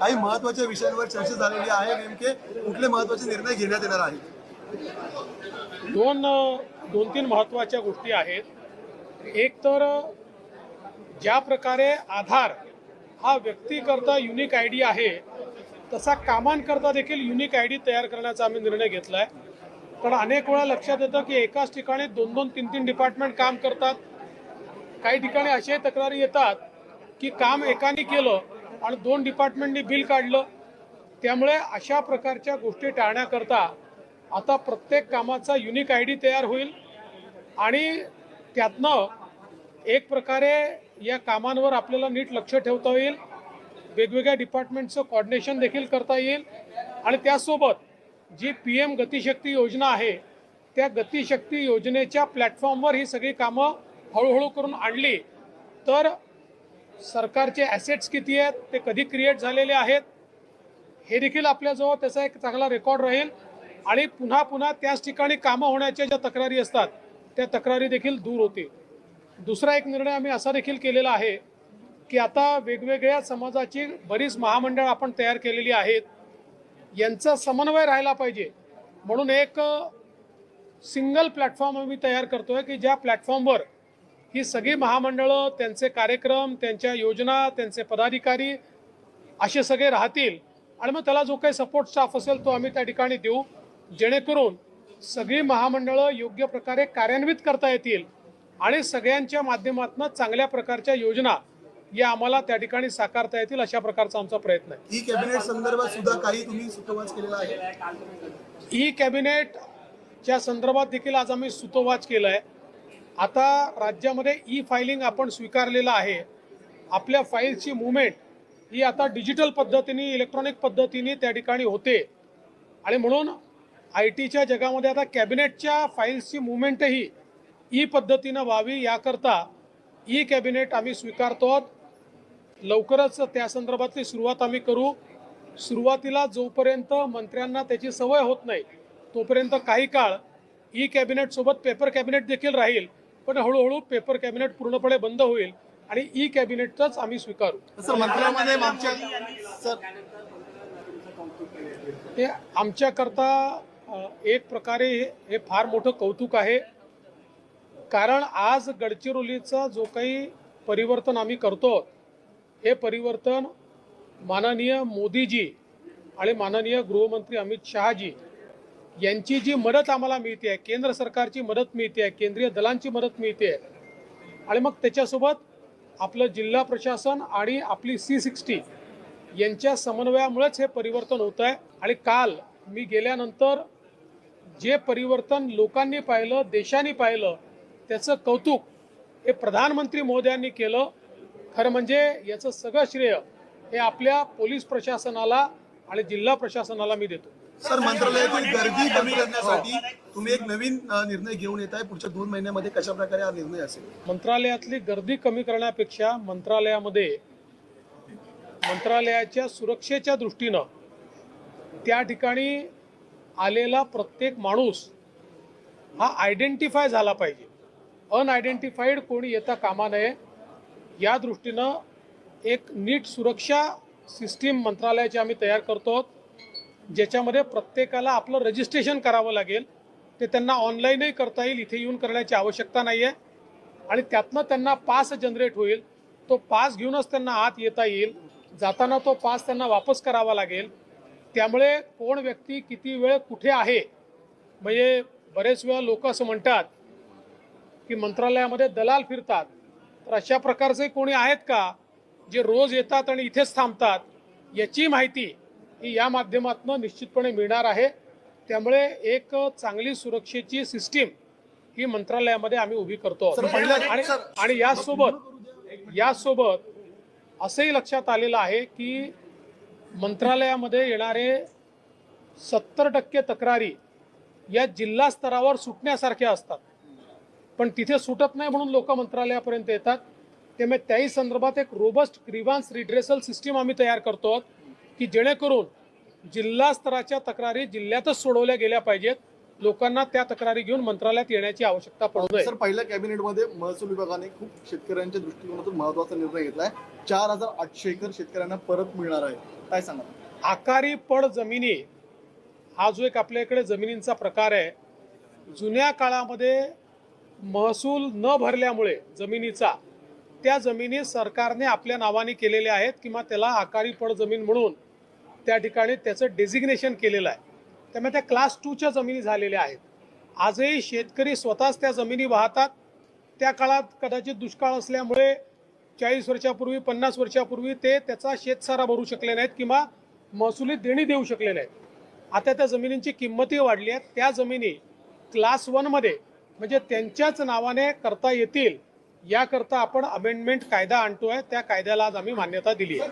काही महत्त्वाच्या विषयांवर चर्चा झालेली आहे. नेमके कुठले महत्त्वाचे निर्णय घेण्यात येणार आहेत? दोन दोन तीन महत्त्वाच्या गोष्टी आहेत. एक तर ज्या प्रकारे आधार हा व्यक्तीकरता युनिक आय डी आहे तसा कामांकरता देखील युनिक आय डी तयार करण्याचा आम्ही निर्णय घेतला आहे कारण अनेक वेळा लक्षात येतं की एकाच ठिकाणी दोन दोन तीन तीन डिपार्टमेंट काम करतात. काही ठिकाणी अशाही तक्रारी येतात की काम एकाने केलं आणि दोन डिपार्टमेंटनी बिल काढलं. त्यामुळे अशा प्रकारच्या गोष्टी टाळण्याकरता आता प्रत्येक कामाचा युनिक आय डी तयार होईल. आणि त्यातनं एक प्रकारे या कामांवर आपल्याला नीट लक्ष ठेवता येईल. वेगवेगळ्या डिपार्टमेंटचं कॉर्डिनेशन देखील करता येईल. आणि त्यासोबत जी पी एम गतिशक्ती योजना आहे त्या गतिशक्ती योजनेच्या प्लॅटफॉर्मवर ही सगळी कामं हळूहळू करून आणली तर सरकारचे ॲसेट्स किती आहेत ते कधी क्रिएट झालेले आहेत हे देखील आपल्याजवळ त्याचा एक चांगला रेकॉर्ड राहील. आणि पुन्हा पुन्हा त्याच ठिकाणी कामं होण्याच्या ज्या तक्रारी असतात त्या तक्रारी देखील दूर होतील. दुसरा एक निर्णय आम्ही असा देखील केलेला आहे की आता वेगवेगळ्या समाजाची बरीच महामंडळ आपण तयार केलेली आहेत. यांचा समन्वय राहिला पाहिजे. म्हणून एक सिंगल प्लॅटफॉर्म आम्ही तयार करतोय की ज्या प्लॅटफॉर्मवर ही सगळी महामंडळं त्यांचे कार्यक्रम त्यांच्या योजना त्यांचे पदाधिकारी असे सगळे राहतील. आणि मग त्याला जो काही सपोर्ट स्टाफ असेल तो आम्ही त्या ठिकाणी देऊ. जेणेकरून सगळी महामंडळं योग्य प्रकारे कार्यान्वित करता येतील आणि सगळ्यांच्या माध्यमातून चांगल्या प्रकारच्या योजना या आम्हाला त्या ठिकाणी साकारता येतील अशा प्रकारचा आमचा प्रयत्न आहे. ई कॅबिनेट संदर्भात सुद्धा काही तुम्ही सुतोवाच केलेला आहे? ई कॅबिनेटच्या संदर्भात देखील आज आम्ही सुतोवाच केला आहे आता राज्यामध्ये ई फायलिंग आपण स्वीकारलेलं आहे. आपल्या फाईल्सची मुवमेंट ही आता डिजिटल पद्धतीने इलेक्ट्रॉनिक पद्धतीने त्या ठिकाणी होते. आणि म्हणून आय टीच्या जगामध्ये आता कॅबिनेटच्या फाईल्सची मुवमेंटही ई पद्धतीनं व्हावी याकरता ई कॅबिनेट आम्ही स्वीकारतो आहोत. लवकरच त्या संदर्भातली सुरुवात आम्ही करू. सुरुवातीला जोपर्यंत मंत्र्यांना त्याची सवय होत नाही तोपर्यंत काही काळ ई कॅबिनेटसोबत पेपर कॅबिनेट देखील राहील. पण हळूहळू पेपर कॅबिनेट पूर्णपणे बंद होईल आणि ई कॅबिनेटच आम्ही स्वीकारू. सर मंत्रालयामध्ये हे आमच्याकरता एक प्रकारे हे- हे फार मोठं कौतुक आहे. कारण आज गडचिरोलीचं जो काही परिवर्तन आम्ही करतो हे परिवर्तन माननीय मोदीजी आणि माननीय गृहमंत्री अमित शहाजी यांची जी मदत आम्हाला मिळते आहे केंद्र सरकारची मदत मिळते आहे केंद्रीय दलांची मदत मिळते आहे. आणि मग त्याच्यासोबत आपलं जिल्हा प्रशासन आणि आपली सी सिक्स्टी यांच्या समन्वयामुळेच हे परिवर्तन होत आहे. आणि काल मी गेल्यानंतर जे परिवर्तन लोकांनी पाहिलं देशाने पाहिलं त्याचं कौतुक हे प्रधानमंत्री मोदयांनी केलं. खरं म्हणजे याचं सगळं श्रेय हे आपल्या पोलीस प्रशासनाला आणि जिल्हा प्रशासनाला मी देतो. सर मंत्रालयातील गर्दी कमी करण्यासाठी तुम्ही एक नवीन निर्णय घेऊन येत आहे पुढच्या दोन महिन्यामध्ये कशा प्रकारे हा निर्णय असेल? मंत्रालयातली गर्दी कमी करण्यापेक्षा मंत्रालयामध्ये मंत्रालयाच्या सुरक्षेच्या दृष्टीनं त्या ठिकाणी आलेला प्रत्येक माणूस हा आयडेंटिफाय झाला पाहिजे. अनआयडेंटिफाईड कोणी येता कामा नये या दृष्टीनं एक नीट सुरक्षा सिस्टीम मंत्रालयाची आम्ही तयार करतो आहोत. ज्याच्यामध्ये प्रत्येकाला आपलं रजिस्ट्रेशन करावं लागेल. ते त्यांना ऑनलाईनही करता येईल इथे येऊन करण्याची आवश्यकता नाही आहे आणि त्यातनं त्यांना पास जनरेट होईल. तो पास घेऊनच त्यांना आत येता येईल. जाताना तो पास त्यांना वापस करावा लागेल. त्यामुळे कोण व्यक्ती किती वेळ कुठे आहे म्हणजे बरेच वेळा लोक असं म्हणतात की मंत्रालयामध्ये दलाल फिरतात. तर अशा प्रकारचे कोणी आहेत का? जे रोज येतात आणि इथेच थांबतात याची माहिती ही या माध्यमातून निश्चितपणे मिळणार आहे. त्यामुळे एक चांगली सुरक्षेची सिस्टीम ही मंत्रालयामध्ये आम्ही उभी करतो. आणि यासोबत यासोबत असंही लक्षात आलेलं आहे की मंत्रालयामध्ये येणारे सत्तर टक्के तक्रारी या जिल्हा स्तरावर सुटण्यासारख्या असतात. पण तिथे सुटत नाही म्हणून लोक मंत्रालयापर्यंत येतात. त्यामुळे त्याही संदर्भात एक रोबस्ट ग्रीवान्स रिड्रेसल सिस्टीम आम्ही तयार करतो आहोत की जेणेकरून जिल्हा स्तराच्या तक्रारी जिल्ह्यातच सोडवल्या गेल्या पाहिजेत. लोकांना त्या तक्रारी घेऊन मंत्रालयात येण्याची आवश्यकता पडू नये. सर पहिल्या कॅबिनेटमध्ये महसूल विभागाने खूप शेतकऱ्यांच्या दृष्टिकोनातून महत्त्वाचा निर्णय घेतलाय चार हजार आठशे एकर शेतकऱ्यांना परत मिळणार आहे. काय सांगा आकारी पड जमिनी हा जो एक आपल्याकडे जमिनींचा प्रकार आहे जुन्या काळामध्ये महसूल न भरल्यामुळे जमिनीचा त्या जमिनी सरकारने आपल्या नावाने केलेल्या आहेत किंवा त्याला आकारी पड जमीन म्हणून त्या ठिकाणी त्याचं डेझिग्नेशन केलेलं आहे. त्यामुळे त्या क्लास टूच्या जमिनी झालेल्या आहेत. आजही शेतकरी स्वतःच त्या जमिनी वाहतात. त्या काळात कदाचित दुष्काळ असल्यामुळे चाळीस वर्षापूर्वी पन्नास वर्षापूर्वी ते त्याचा शेतसारा भरू शकले नाहीत किंवा महसुली देणी देऊ शकले नाहीत. आता त्या जमिनींची किंमतही वाढली आहे. त्या जमिनी क्लास वनमध्ये म्हणजे त्यांच्याच नावाने करता येतील याकरता आपण अमेंडमेंट कायदा आणतोय त्या कायद्याला आज आम्ही मान्यता दिली आहे